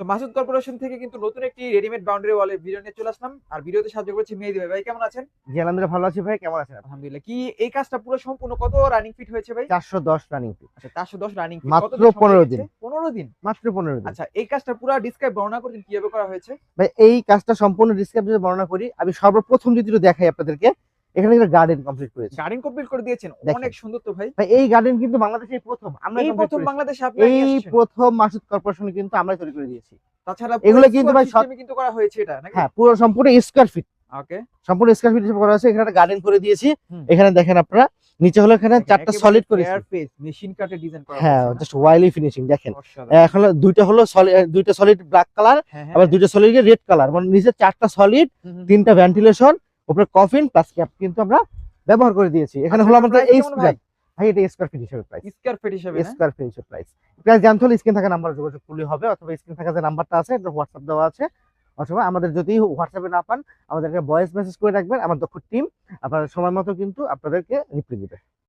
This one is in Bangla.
সো মাসুদ কর্পোরেশন থেকে কিন্তু নতুন একটি রেডিমেড বাউন্ডারি ওয়ালের ভিডিও নিয়ে চলে আসলাম। আর ভিডিওতে সাহায্য করছি মেহেদি ভাই। ভাই কেমন আছেন? জি আলহামদুলিল্লাহ ভালো আছি ভাই। কেমন আছেন আলহামদুলিল্লাহ। কি এই কাজটা পুরো সম্পূর্ণ কত রানিং ফিট হয়েছে ভাই? চারশো দশ রানিং আচ্ছা চারশো দশ রানিং মাত্র 15 দিন। পনেরো দিন? মাত্র পনেরো দিন। আচ্ছা এই কাজটা পুরো ডিসক্রাইব বর্ণনা করছেন কীভাবে করা হয়েছে। ভাই এই কাজটা সম্পূর্ণ ডিসক্রাইব যদি বর্ণনা করি আমি সর্বপ্রথম যদি দেখাই আপনাদেরকে এখানে একটা গার্ডেন কমপ্লিট করেছি। গার্ডেন কমপ্লিট করে দিয়েছেন। অনেক সুন্দর তো ভাই। এই গার্ডেন কিন্তু বাংলাদেশে প্রথম। আমরা এই প্রথম বাংলাদেশে আপনারা নিয়ে এই প্রথম মাসুদ কর্পোরেশন কিন্তু আমরা তৈরি করে দিয়েছি। তাছাড়া এগুলো কিন্তু ভাই সব- কিন্তু করা হয়েছে এটা নাকি? হ্যাঁ পুরো সম্পূর্ণ স্কোয়ার ফিট ওকে সম্পূর্ণ স্কোয়ার ফিট হিসেবে করা আছে এখানে একটা গার্ডেন করে দিয়েছি। এখানে দেখেন আপনারা নিচে হলো এখানে চারটা সলিড ফেস মেশিন কাটে ডিজাইন করা হ্যাঁ জাস্ট ওয়াইলি ফিনিশিং দেখেন। এখন দুইটা হলো সলিড দুইটা সলিড ব্ল্যাক কালার হ্যাঁ, হ্যাঁ, আবার দুইটা সলিড রেড কালার মানে নিচে চারটা সলিড তিনটা ভেন্টিলেশন উপরে কফিন প্লাস ক্যাপ কিন্তু আমরা ব্যবহার করে দিয়েছি। এখানে আচ্ছা, হলো আমাদের এই কেমন ভাই? এটা স্কোয়ার ফিট হিসেবে প্রাইস স্কয়ার ফিট হিসেবে স্কোয়ার ফিট হিসেবে প্রাইস প্রাইস জানতে হলে স্ক্রিন থাকা নাম্বার যোগাযোগ করলে হবে অথবা স্ক্রিন থাকা যে নাম্বারটা আছে এটা হোয়াটসঅ্যাপ দেওয়া আছে। অথবা আমাদের যদি হোয়াটসঅ্যাপে না পান আমাদেরকে ভয়েস মেসেজ করে রাখবেন আমার দক্ষ টিম আপনার সময় মতো কিন্তু আপনাদেরকে রিপ্লাই দিবে।